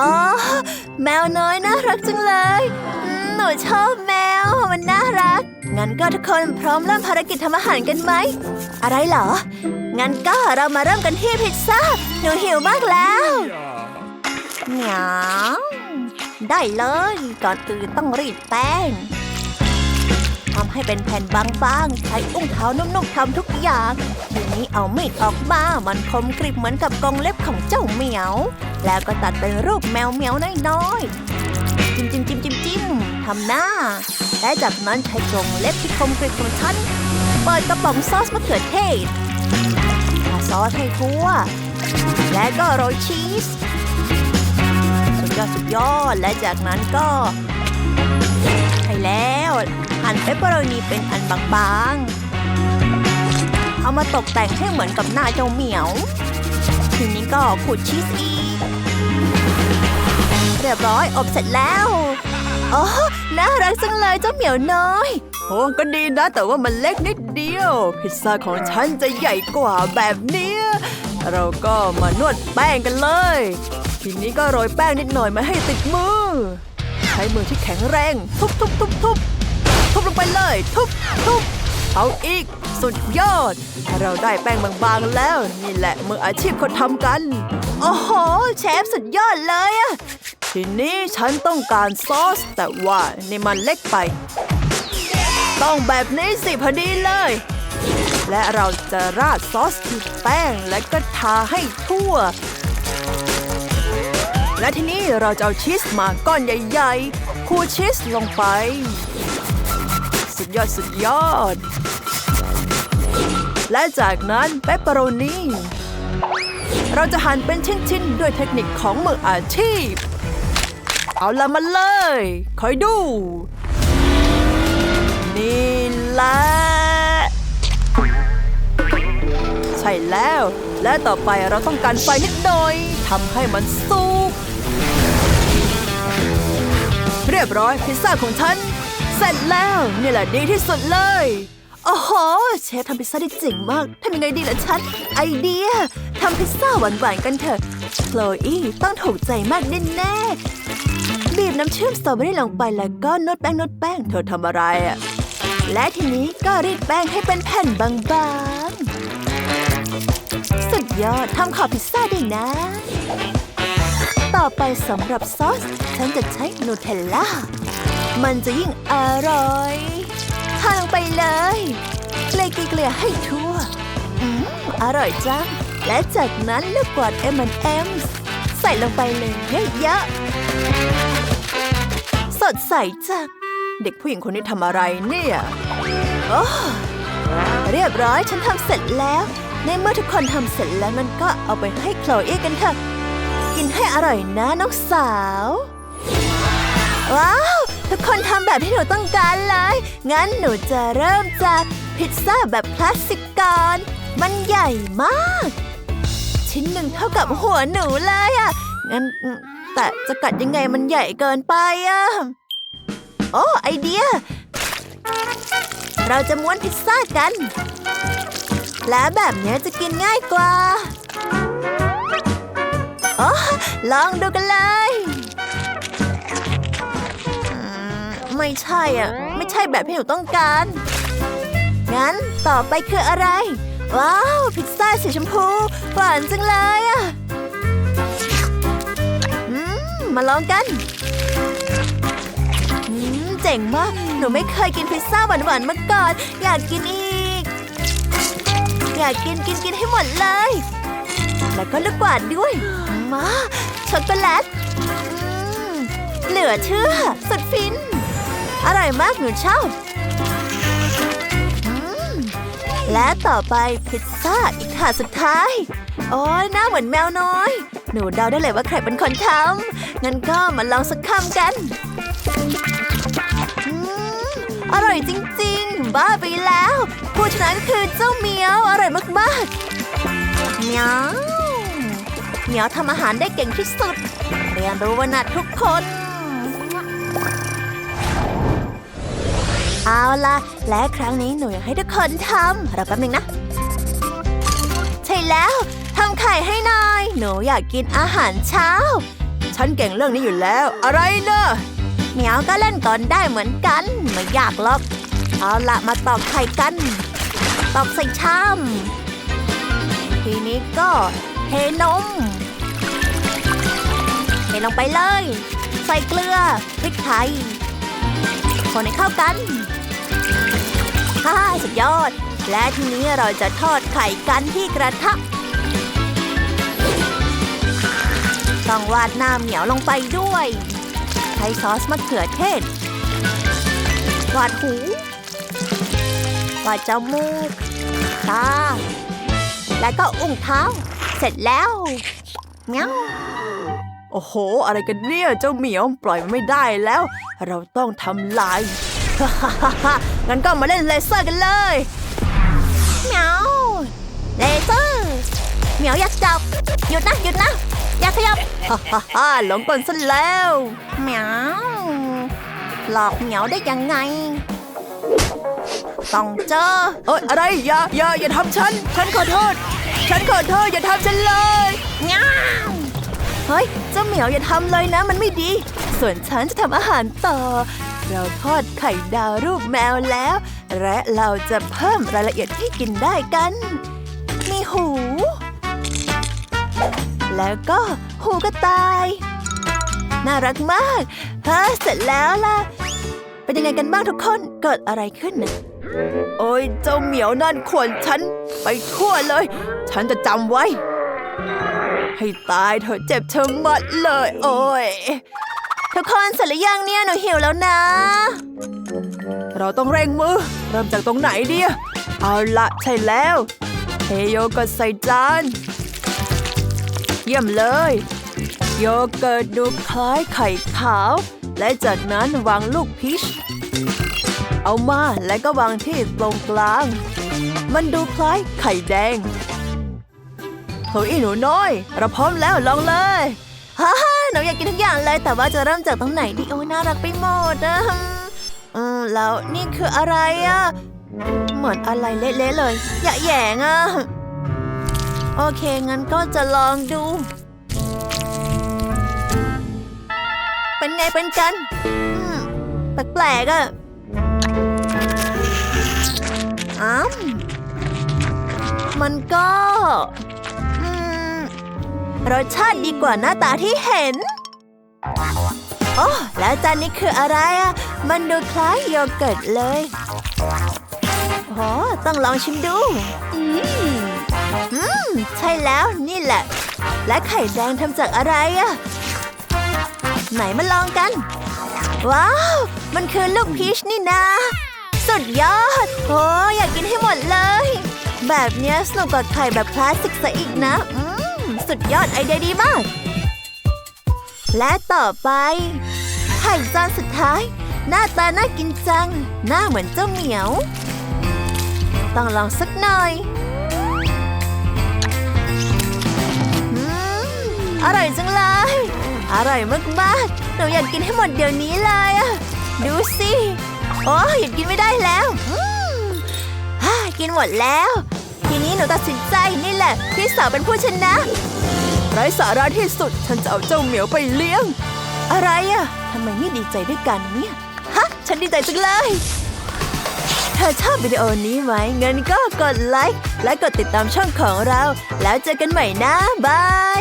อ๋อ แมวน้อยน่ารักจังเลยอืมหนูชอบแมว มันน่ารัก งั้นก็ทุกคนพร้อมเริ่มภารกิจทำอาหารกันไหม อะไรเหรอ งั้นก็เรามาเริ่มกันที่พิซซ่า หนูหิวมากแล้วเหนียวได้เลย ก่อนอื่นต้องรีดแป้ง ทำให้เป็นแผ่นบางๆ ใช้อุ้งเท้านุ่มๆทำทุกอย่าง นี้เอามีดออกมามันคมกริบเหมือนกับกรงเล็บของเจ้าเหมียว แล้วก็ตัดเป็นรูปแมวเหมียวน้อยๆ จิ้มจิ้มจิ้มจิ้มจิ้มทำหน้า และจากนั้นใช้กรงเล็บที่คมกริบของฉันเปิดกระป๋องซอสมะเขือเทศทาซอสให้ทั่ว และก็โรยชีส สุดยอดสุดยอด และจากนั้นก็ใช่แล้ว หั่นเปปเปอโรนีเป็นอันบางๆ เอามาตกแต่งให้เหมือนกับหน้าเจ้าเหมียว ทีนี้ก็ขูดชีสอีกเรียบร้อยอบเสร็จแล้วอ๋อน่ารักจังเลยเจ้าเหมียวน้อยโอ้ก็ดีนะ แต่ว่ามันเล็กนิดเดียว พิซซ่าของฉันจะใหญ่กว่าแบบนี้เราก็มานวดแป้งกันเลย ทีนี้ก็โรยแป้งนิดหน่อยมาให้ติดมือ ใช้มือที่แข็งแรง ทุบทุบทุบทุบทุบลงไปเลย ทุบทุบ เอาอีก สุดยอด เราได้แป้งบางๆแล้ว นี่แหละมืออาชีพเขาทำกัน โอ้โห เชฟสุดยอดเลยอะทีนี้ฉันต้องการซอส แต่ว่านี่มันเล็กไป ต้องแบบนี้สิพอดีเลย และเราจะราดซอสที่แป้งและก็ทาให้ทั่ว และทีนี้เราจะเอาชีสมาก้อนใหญ่ ๆ คูชีสลงไป สุดยอดสุดยอด และจากนั้นเปปเปอโรนีเราจะหั่นเป็นชิ้นๆ ด้วยเทคนิคของมืออาชีพ เอาละมาเลย คอยดู นี่แหละใช่แล้ว และต่อไปเราต้องการไฟนิดหน่อยทำให้มันสุกเรียบร้อยพิซซ่าของฉัน เสร็จแล้วนี่แหละดีที่สุดเลย โอ้โห เชฟทำพิซซ่าได้เจ๋งมากทำยังไงดีล่ะฉัน ไอเดียทำพิซซ่าหวานๆกันเถอะโคลอี้ต้องถูกใจมากแน่ๆบีบน้ำเชื่อมสตรอเบอรี่ลงไปแล้วก็นวดแป้งนวดแป้งเธอทำอะไรอะและทีนี้ก็รีดแป้งให้เป็นแผ่นบางๆ สุดยอดทำขอบพิซซ่าได้นะ ต่อไปสำหรับซอส ฉันจะใช้นูเทลล่า มันจะยิ่งอร่อยทาลงไปเลยเกลี่ยเกลี่ยให้ทั่ว อืม อร่อยจัง และจากนั้นเลูกกวาด M&M ใส่ลงไปเลยเยอะๆสดใสจัง เด็กผู้หญิงคนนี้ทำอะไรเนี่ยโอ้เรียบร้อยฉันทำเสร็จแล้ว ในเมื่อทุกคนทำเสร็จแล้วมันก็เอาไปให้โคลเอกันเถอะกินให้อร่อยนะน้องสาว ว้าว ทุกคนทำแบบที่หนูต้องการเลย งั้นหนูจะเริ่มจากพิซซ่าแบบพลาสติกก่อน มันใหญ่มาก ชิ้นหนึ่งเท่ากับหัวหนูเลยอะงั้นแต่จะกัดยังไงมันใหญ่เกินไปอะโอ้ไอเดีย เราจะม้วนพิซซ่ากัน และแบบนี้จะกินง่ายกว่าโอ้ลองดูกันเลย ไม่ใช่อะ ไม่ใช่แบบที่หนูต้องการ งั้นต่อไปคืออะไร ว้าว พิซซ่าสีชมพูหวานจังเลยอะอืมมาลองกันอืมเจ๋งมาก หนูไม่เคยกินพิซซ่าหวานๆมาก่อน อยากกินอีก อยากกินกินกินให้หมดเลย แล้วก็ลูกกวาดด้วย มาช็อกโกแลตอืมเหลือเชื่อสุดฟิน อร่อยมากหนูชอบอและต่อไปพิซซ่าอีกถาดสุดท้าย โอ้ยหน้าเหมือนแมวน้อย หนูเดาได้เลยว่าใครเป็นคนทำงั้นก็มาลองสักคำกันอร่อยจริงๆ บ้าไปแล้ว ผู้ชนะก็คือเจ้าเหมียว อร่อยมากๆเหมียวเหมียวทำอาหารได้เก่งที่สุด เรียนรู้วันนะทุกคน เอาล่ะและครั้งนี้หนูอยากให้ทุกคนทำรอแป๊บหนึงนะ ใช่แล้วทำไข่ให้หน่อย หนูอยากกินอาหารเช้า ฉันเก่งเรื่องนี้อยู่แล้ว อะไรเนอะเหมียวก็เล่นก่อนได้เหมือนกัน ไม่ยากหรอก เอาละมาตอกไข่กัน ตอกใส่ชามทีนี้ก็เทนมเทลงไปเลย ใส่เกลือพริกไทยคนให้เข้ากัน ฮ่าสุดยอด และทีนี้เราจะทอดไข่กันที่กระทะ ต้องวาดหน้าเหมียวลงไปด้วย ใช้ซอสมะเขือเทศ วาดหู วาดจมูก ตา แล้วก็อุ้งเท้า เสร็จแล้วเมียวโอ้โห อะไรกันเนี่ย เจ้าเหมียว ปล่อยมันไม่ได้แล้ว เราต้องทำลาย งั้นก็มาเล่นเลเซอร์กันเลยเหมียวเลเซอร์เหมียวอยากจับ หยุดนะหยุดนะ อย่าขยับฮ่าฮ่าฮ่าหลงกลซะแล้วเหมียวหลอกเหมียวได้ยังไง ต้องเจอเอ้ยอะไรอย่าอย่าอย่าทำฉัน ฉันขอโทษ ฉันขอโทษอย่าทำฉันเลยเงาเฮ้ยเจ้าเหมียวอย่าทำเลยนะมันไม่ดี ส่วนฉันจะทำอาหารต่อ เราทอดไข่ดาวรูปแมวแล้ว และเราจะเพิ่มรายละเอียดที่กินได้กัน มีหู แล้วก็หูกระต่าย น่ารักมากฮะเสร็จแล้วล่ะ เป็นยังไงกันบ้างทุกคน เกิดอะไรขึ้นน่ะโอ้ยเจ้าเหมียวนั่นขวนฉัน ไปทั่วเลย ฉันจะจำไว้ ให้ตายเถอะเจ็บเชิงมัดเลย โอ้ย ทุกคนเสร็จหรือยังเนี่ยหนูหิวแล้วนะ เราต้องเร่งมือ เริ่มจากตรงไหนดีอะเอาละใช่แล้วเทโยเกิร์ตใส่จาน เยี่ยมเลย โยเกิร์ตดูคล้ายไข่ขาว และจากนั้นวางลูกพีชเอามาแล้วก็วางที่ตรงกลาง มันดูคล้ายไข่แดงโถอีหนูน้อย เราพร้อมแล้วลองเลยฮ่า หนูอยากกินทุกอย่างเลย แต่ว่าจะเริ่มจากตรงไหนดีโอ้น่ารักไปหมดอะอืมแล้วนี่คืออะไรอะ เหมือนอะไรเละๆเลย อย่าแยงอะโอเค งั้นก็จะลองดู เป็นไงเป็นกัน อืม แปลกๆอะอ้ามันก็ รสชาติดีกว่าหน้าตาที่เห็น โอ้แล้วจานนี้คืออะไรอะมันดูคล้ายโยเกิร์ตเลยโอ้ต้องลองชิมดู อืมอืม ใช่แล้วนี่แหละ และไข่แดงทำจากอะไรอะไหนมาลองกัน ว้าว มันคือลูกพีชนี่นะ สุดยอดโอ้อยากกินให้หมดเลย แบบเนี้ยสนุกกว่าไข่แบบพลาสติกซะอีกนะอื สุดยอดไอเดียดีมาก และต่อไปไข่จานสุดท้าย หน้าตาน่ากินจัง หน้าเหมือนเจ้าเหมียว ต้องลองสักหน่อยอร่อยจังเลย อร่อยมากๆหนูอยากกินให้หมดเดี๋ยวนี้เลยอะดูสิ โอ้หยุดกินไม่ได้แล้วอืมฮ่ากินหมดแล้ว ทีนี้หนูตัดสินใจนี่แหละ พี่สาวเป็นผู้ชนะ ไร้สาระที่สุด ฉันจะเอาเจ้าเหมียวไปเลี้ยง อะไรอะทำไมไม่ดีใจด้วยกันเนี่ย ฮะ ฉันดีใจจังเลย เธอชอบวิดีโอนี้ไหมงั้นก็กดไลค์และกดติดตามช่องของเรา แล้วเจอกันใหม่นะบาย